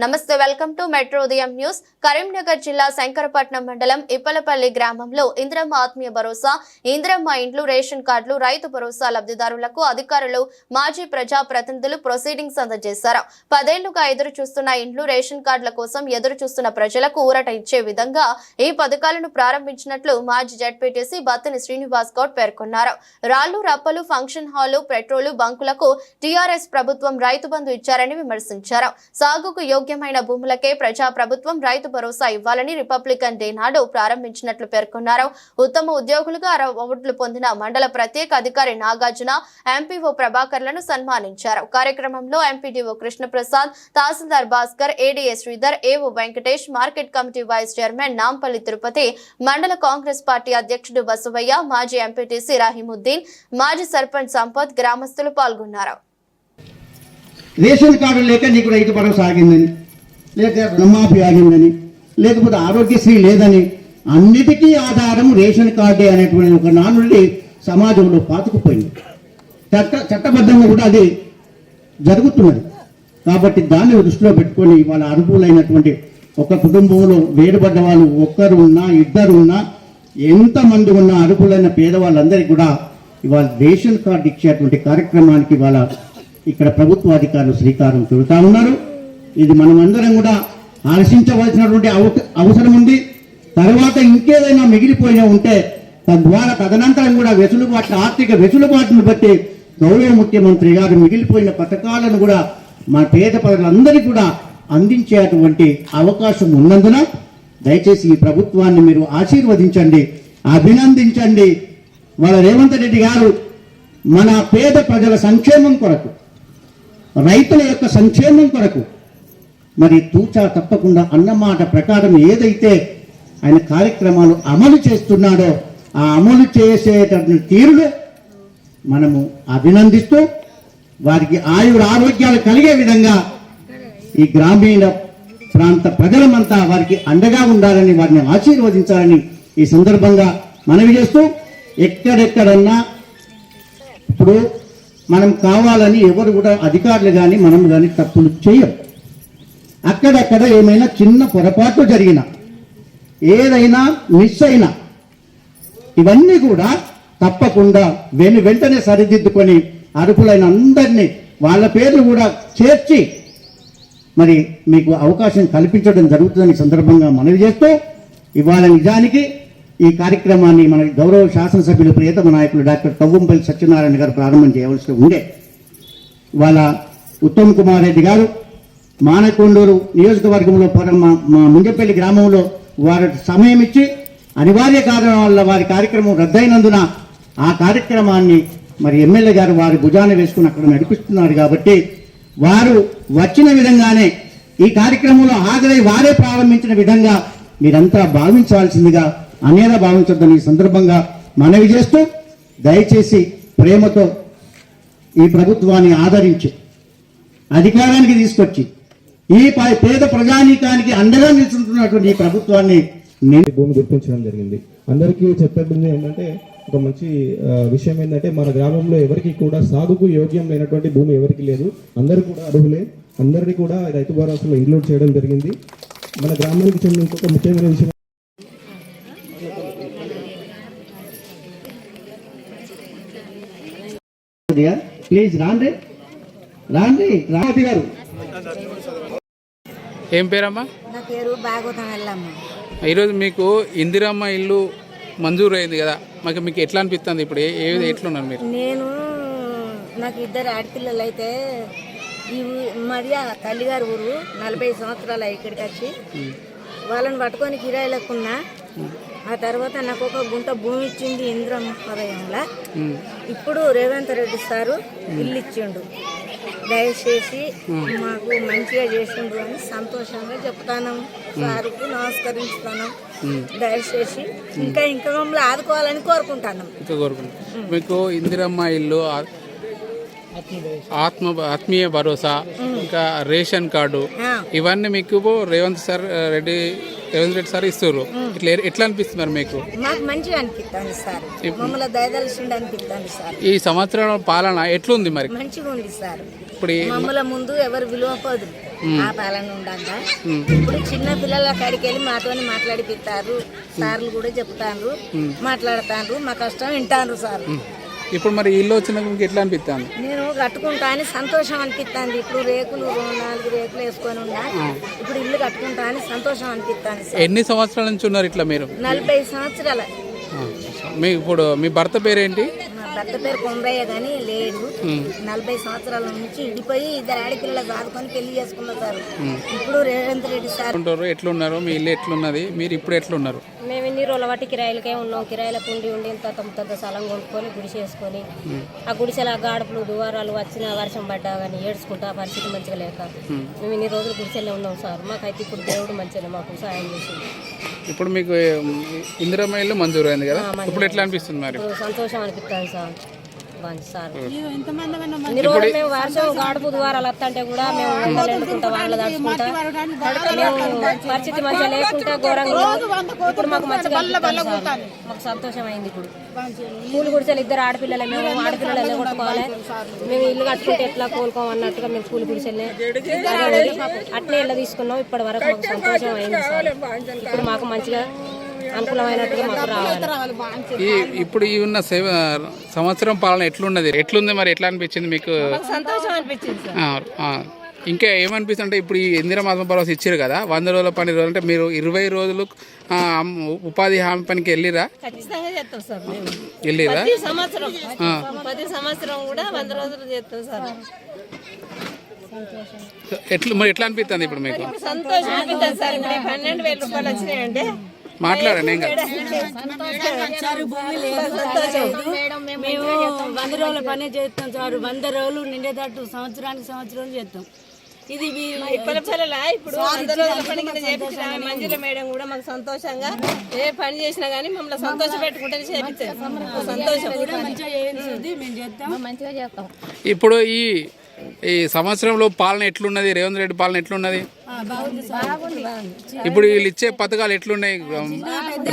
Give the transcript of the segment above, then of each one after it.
నమస్తే welcome to metro Udayam news. Karimnagar జిల్లా శంకరపట్నం మండలం ఇప్పలపల్లి గ్రామంలో ఇంద్రమ్మ ఆత్మీయ భరోసా ఇంద్రమ్మ ఇండ్లు రేషన్ కార్డులు రైతు భరోసా లబ్ధిదారులకు అధికారులు మాజీ ప్రజా ప్రతినిధులు ప్రొసీడింగ్స్ అందజేశారు. పదేళ్ళుగా ఎదురు చూస్తున్న ఇండ్లు రేషన్ కార్డుల కోసం ఎదురు చూస్తున్న ప్రజలకు ఊరట ఇచ్చే విధంగా ఈ పథకాలను ప్రారంభించినట్లు మాజీ జడ్పీటీసీ బత్తిని శ్రీనివాస్ గౌడ్ పేర్కొన్నారు. రాళ్ళు రప్పలు ఫంక్షన్ హాలు పెట్రోలు బంకులకు టీఆర్ఎస్ ప్రభుత్వం రైతు బంధు ఇచ్చారని విమర్శించారు. సాగుకు యోగ్యమైన భూములకే ప్రజా ప్రభుత్వం రైతు భరోసా ఇవ్వాలని రిపబ్లికన్ డే నాడు ప్రారంభించినట్లు పేర్కొన్నారు. ఉత్తమ ఉద్యోగులుగా అవార్డులు పొందిన మండల ప్రత్యేక అధికారి నాగార్జున ఎంపీఓ ప్రభాకర్లను సన్మానించారు. కార్యక్రమంలో ఎంపీడీఓ కృష్ణప్రసాద్ తహసీల్దార్ Bhaskar ADA Sridhar AO Venkatesh market committee vice chairman Nampalli Tirupati మండల కాంగ్రెస్ పార్టీ అధ్యక్షుడు బసవయ్య మాజీ ఎంపీటీసీ రాహిముద్దీన్ మాజీ సర్పంచ్ సంపత్ గ్రామస్తులు పాల్గొన్నారు. రేషన్ కార్డు లేక నీకు రైతు భరోసా ఆగిందని లేక రుణమాఫీ ఆగిందని లేకపోతే ఆరోగ్యశ్రీ లేదని అన్నిటికీ ఆధారం రేషన్ కార్డే అనేటువంటి ఒక నానుడి సమాజంలో పాతుకుపోయింది. చట్ట చట్టబద్ధంగా కూడా అది జరుగుతున్నది. కాబట్టి దాన్ని దృష్టిలో పెట్టుకొని వాళ్ళ అర్హులైనటువంటి ఒక కుటుంబంలో వేరుపడ్డ వాళ్ళు ఒక్కరు ఉన్నా ఇద్దరు ఉన్నా ఎంతమంది ఉన్నా అర్హులైన పేదవాళ్ళందరికీ కూడా ఇవాళ రేషన్ కార్డు ఇచ్చేటువంటి కార్యక్రమానికి ఇవాళ ఇక్కడ ప్రభుత్వ అధికారులు శ్రీకారం చుడుతా ఉన్నారు. ఇది మనమందరం కూడా ఆలోచించవలసినటువంటి అవ- అవసరం ఉంది. తర్వాత ఇంకేదైనా మిగిలిపోయినా ఉంటే తద్వారా తదనంతరం కూడా వెసులుబాటు ఆర్థిక వెసులుబాటును బట్టి గౌరవ ముఖ్యమంత్రి గారు మిగిలిపోయిన పథకాలను కూడా మా పేద ప్రజలందరికీ కూడా అందించేటువంటి అవకాశం ఉన్నందున దయచేసి ఈ ప్రభుత్వాన్ని మీరు ఆశీర్వదించండి అభినందించండి. వాళ్ళ రేవంత్ రెడ్డి గారు మన పేద ప్రజల సంక్షేమం కొరకు రైతుల యొక్క సంక్షేమం కొరకు మరి తూచా తప్పకుండా అన్నమాట ప్రకారం ఏదైతే ఆయన కార్యక్రమాలు అమలు చేస్తున్నాడో ఆ అమలు చేసేటటువంటి తీరులో మనము అభినందిస్తూ వారికి ఆయుర ఆరోగ్యాలు కలిగే విధంగా ఈ గ్రామీణ ప్రాంత ప్రజలమంతా వారికి అండగా ఉండాలని వారిని ఆశీర్వదించాలని ఈ సందర్భంగా మనవి చేస్తూ ఎక్కడెక్కడన్నా ఇప్పుడు మనం కావాలని ఎవరు కూడా అధికారులు కానీ మనం కానీ తప్పులు చేయరు. అక్కడక్కడ ఏమైనా చిన్న పొరపాటు జరిగిన ఏదైనా మిస్ అయినా ఇవన్నీ కూడా తప్పకుండా వెను వెంటనే సరిదిద్దుకొని అర్హులైన అందరినీ వాళ్ళ పేర్లు కూడా చేర్చి మరి మీకు అవకాశం కల్పించడం జరుగుతుందని సందర్భంగా మనవి చేస్తూ ఇవాళ నిజానికి ఈ కార్యక్రమాన్ని మన గౌరవ శాసనసభ్యులు ప్రియతమ నాయకులు డాక్టర్ కవ్వంపల్లి సత్యనారాయణ గారు ప్రారంభం చేయవలసి ఉండే. వాళ్ళ ఉత్తమ్ కుమార్ రెడ్డి గారు మానకొండూరు నియోజకవర్గంలో మా ముంజపల్లి గ్రామంలో వారి సమయం ఇచ్చి అనివార్య కారణం వల్ల వారి కార్యక్రమం రద్దయినందున ఆ కార్యక్రమాన్ని మరి ఎమ్మెల్యే గారు వారి భుజాన వేసుకుని అక్కడ నడిపిస్తున్నారు కాబట్టి వారు వచ్చిన విధంగానే ఈ కార్యక్రమంలో హాజరై వారే ప్రారంభించిన విధంగా మీరంతా భావించాల్సిందిగా అనేలా భావించొద్దని ఈ సందర్భంగా మనవి చేస్తూ దయచేసి ప్రేమతో ఈ ప్రభుత్వాన్ని ఆదరించి అధికారానికి తీసుకొచ్చి ఈ పేద ప్రజానీకానికి అండగా నిలుచుంటున్నటువంటి ఈ ప్రభుత్వాన్ని నేను భూమి గుర్తించడం జరిగింది. అందరికీ చెప్పేది ఏంటంటే ఒక మంచి విషయం ఏంటంటే మన గ్రామంలో ఎవరికి కూడా సాగుకు యోగ్యం లేనటువంటి భూమి ఎవరికి లేదు. అందరూ కూడా అర్హులే. అందరినీ కూడా రైతు భరోసాలో ఇంక్లూడ్ చేయడం జరిగింది. మన గ్రామానికి చెందిన ఇంకొక ముఖ్యమైన విషయం ప్లీజ్ రాండి. రాండి. రామతి గారు. ఏం పేరమ్మా? నా పేరు భాగవతం వెళ్ళమ్మ ఈరోజు మీకు ఇందిరమ్మ ఇల్లు మంజూరు అయింది కదా. మాకు మీకు ఎట్లా అనిపిస్తుంది ఇప్పుడు? ఏ ఎట్లున్నారు మీరు? నేను నాకు ఇద్దరు ఆడపిల్లలు అయితే ఈ మాది తల్లిగారు ఊరు నలభై సంవత్సరాలు ఇక్కడికి వచ్చి వాళ్ళని పట్టుకొని కిరాయిలకున్నా ఆ తర్వాత నాకు ఒక గుంట భూమి ఇచ్చింది ఇంద్రం పదయంలో ఇప్పుడు రేవంత్ రెడ్డి సారు ఇల్లు ఇచ్చిండు. దయచేసి మాకు మంచిగా చేసిండు అని సంతోషంగా చెప్తాను. సారుకు నమస్కరిస్తాను దయచేసి ఇంకా ఇంకా మమ్మల్ని ఆదుకోవాలని కోరుకుంటాను. ఇంకా కోరుకుంటున్నాం మీకు ఇందిరమ్మ ఇల్లు ఆత్మ ఆత్మీయ భరోసా ఇంకా రేషన్ కార్డు. ఇవన్నీ మీకు రేవంత్ సార్ రెడ్డి రేవంత్ రెడ్డి సార్ ఇస్తారు ఇట్లా ఎట్లా అనిపిస్తుంది మరి మీకు? మాకు మంచిగా అనిపిస్తుంది సార్. మమ్మల్ని దయదలిసిండి అనిపిస్తుంది సార్. ఈ సంవత్సరం పాలన ఎట్లుంది మరి? మంచిగా ఉంది సార్. ఇప్పుడు ఈ- మమ్మల ముందు ఎవరు విలువ పోదు. ఆ పాలన ఉండగా ఇప్పుడు చిన్న పిల్లల కాడికి వెళ్ళి మాతోని మాట్లాడిపిస్తారు సార్లు కూడా చెప్తాండ్రు. మాట్లాడతాండ్రు. మా కష్టం వింటాండ్రు సార్. ఇప్పుడు మరి ఇల్లు వచ్చినాక మీకు ఎట్లా అనిపిస్తాను నేను కట్టుకుంటా అని సంతోషం అనిపిస్తుంది ఇప్పుడు రేకులు నాలుగు రేకులు వేసుకొని ఉన్నా. ఇప్పుడు ఇల్లు కట్టుకుంటా అని సంతోషం అనిపిస్తుంది ఎన్ని సంవత్సరాల నుంచి ఉన్నారు ఇట్లా మీరు? నలభై సంవత్సరాల. మీ ఇప్పుడు మీ భర్త పేరేంటి? భర్త పేరు కొండయ్య కానీ లేడు. నలభై సంవత్సరాల నుంచి ఇడిపోయి ఇద్దరు ఆడపిల్లలు సాదుకొని పెళ్ళి చేసుకున్నా సార్. ఇప్పుడు రేవంత్ రెడ్డి సార్. ఉంటారు. ఎట్లున్నారు? మీ ఇల్లు ఎట్లున్నది? మీరు ఇప్పుడు ఎట్లున్నారు? మేము ఇన్ని రోజుల బట్టి కిరాయిలకే ఉన్నాం. కిరాయిలకు ఉండి ఉండి ఇంత తొమ్మిది స్థలం కొనుక్కొని గుడిసె వేసుకొని ఆ గుడిసెల గాడుపులు దువారాలు వచ్చిన వర్షం పడ్డా కానీ ఏడ్చుకుంటా పరిస్థితి మంచిగా లేక మేము. ఇన్ని రోజులు గుడిసెలే ఉన్నాం సార్. మాకైతే ఇప్పుడు దేవుడు మంచిగా మాకు సాయం చేసింది ఇప్పుడు మీకు ఇందిరమ్మ ఇల్లు మంజూరు అయింది కదా ఇప్పుడు ఎట్లా అనిపిస్తుంది మరి? సంతోషం అనిపిస్తుంది సార్. రోజులు మేము వర్షం గాడుపు ద్వారాలు వస్తుంటే కూడా మేము ఎండలు ఎండుకుంటా వాళ్ళు మేము పరిస్థితి మంచిగా లేకుంటే ఘోరంగా. ఇప్పుడు మాకు మంచిగా. మాకు సంతోషం అయింది ఇప్పుడు పూలు గుడిసెలు ఇద్దరు ఆడపిల్లలే మేము ఆడపిల్లలు కొట్టుకోవాలి. మేము ఇల్లు కట్టుకుంటే ఎట్లా కోలుకోం అన్నట్టుగా మేము పూలు గుడిసెల్ని అట్లే ఇల్లు తీసుకున్నాం ఇప్పటి వరకు మాకు సంతోషం అయింది సార్. ఇప్పుడు మాకు మంచిగా అనుకూలమైనట్టుగా మాకు రావాలి. ఈ ఇప్పుడు ఈ ఉన్న సేవ సంవత్సరం పాలన ఎట్లున్నది? ఎట్లుంది మరి? ఎట్లా అనిపించింది మీకు? సంతోషం అనిపించింది ఆ, ఆ. ఇంకా ఏమనిపిస్తుంది అంటే ఇప్పుడు ఈ ఇందిరా ఆత్మ భరోసా ఇచ్చారు కదా వంద రోజుల పని రోజులు అంటే మీరు ఇరవై రోజులు ఆ, అమ్- ఉపాధి హామీ పనికి వెళ్ళిరా? ఖచ్చితంగా చేస్తాం సార్ మేము. వెళ్ళిరా? ప్రతి సంవత్సరం. ప్రతి సంవత్సరం కూడా వంద రోజులు చేస్తాం సార్. ఎట్లు మరి ఎట్లా అనిపిస్తుంది ఇప్పుడు మీకు? సంతోషం అనిపిస్తుంది సార్. ఇప్పుడు ఈ పన్నెండు వేల రూపాయలు వచ్చినాయంటే మాట్లాడండి మేము వంద రోజుల పని చేస్తాం. సార్ వంద రోజులు నిండేటట్టు సంవత్సరానికి సంవత్సరం చేస్తాం ఇది ఇప్పుడు మంజుల మేడం కూడా మాకు సంతోషంగా ఏ పని చేసినా గానీ మమ్మల్ని సంతోష పెట్టుకుంటే సంతోషం ఇప్పుడు ఈ ఈ సంవత్సరంలో పాలన ఎట్లున్నది? రేవంత్ రెడ్డి పాలన ఎట్లున్నది? ఇప్పుడు వీళ్ళు ఇచ్చే పథకాలు ఎట్లున్నాయి?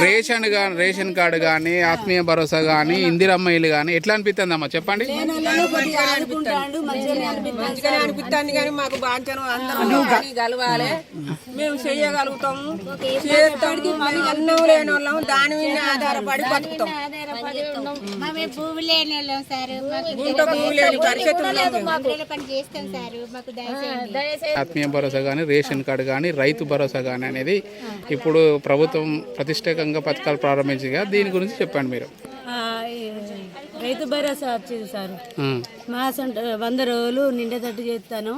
రేషన్గా రేషన్ కార్డు కానీ ఆత్మీయ భరోసా కానీ ఇందిరమ్మ ఇల్లు కానీ ఎట్లా అనిపిస్తుంది అమ్మా చెప్పండి అనిపిస్తుంది కానీ మాకు కానీ కలవాలి మేము చేయగలుగుతాము చేస్తాము అన్నం లేని వాళ్ళం దాని మీద ఆధారపడి బతుకుతాం. లేని వాళ్ళం సార్ ఆత్మీయ భరోసా కానీ రేషన్ కార్డు కానీ రైతు భరోసా కానీ అనేది ఇప్పుడు ప్రభుత్వం ప్రతిష్టాకంగా పథకాలు ప్రారంభించింది కదా దీని గురించి చెప్పండి మీరు. రైతు భరోసా వచ్చింది సార్. మా సొంత వంద రోజులు నిండేటట్టు చేస్తాను.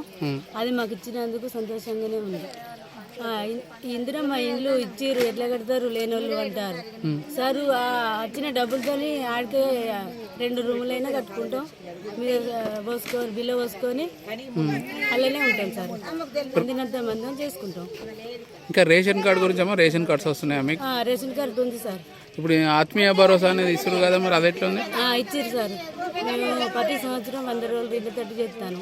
అది మాకు ఇచ్చినందుకు సంతోషంగానే ఉంది. ఇందిరమ్మ ఇండ్లు ఇచ్చిర్రు ఎట్లా కడతారు లేనోళ్ళు అంటారు. సార్ ఆ వచ్చిన డబ్బులతోని ఆడికే రెండు రూములైనా కట్టుకుంటాం. మీరు పోసుకొని బిల్ల పోసుకొని అలానే ఉంటాం సార్. అందినంత మందం చేసుకుంటాం. ఇంకా రేషన్ కార్డు గురించి అమ్మా రేషన్ కార్డ్స్ వస్తున్నాయా మీకు? రేషన్ కార్డు ఉంది సార్. ఇప్పుడు ఆత్మీయ భరోసా అనేది ఇస్తారు కదా మరి అది ఎట్లా ఉంది? ఆ, ఇచ్చిర్రు సార్. మేము ప్రతి సంవత్సరం వంద రోజులు బిడ్డ తట్టు చేస్తాను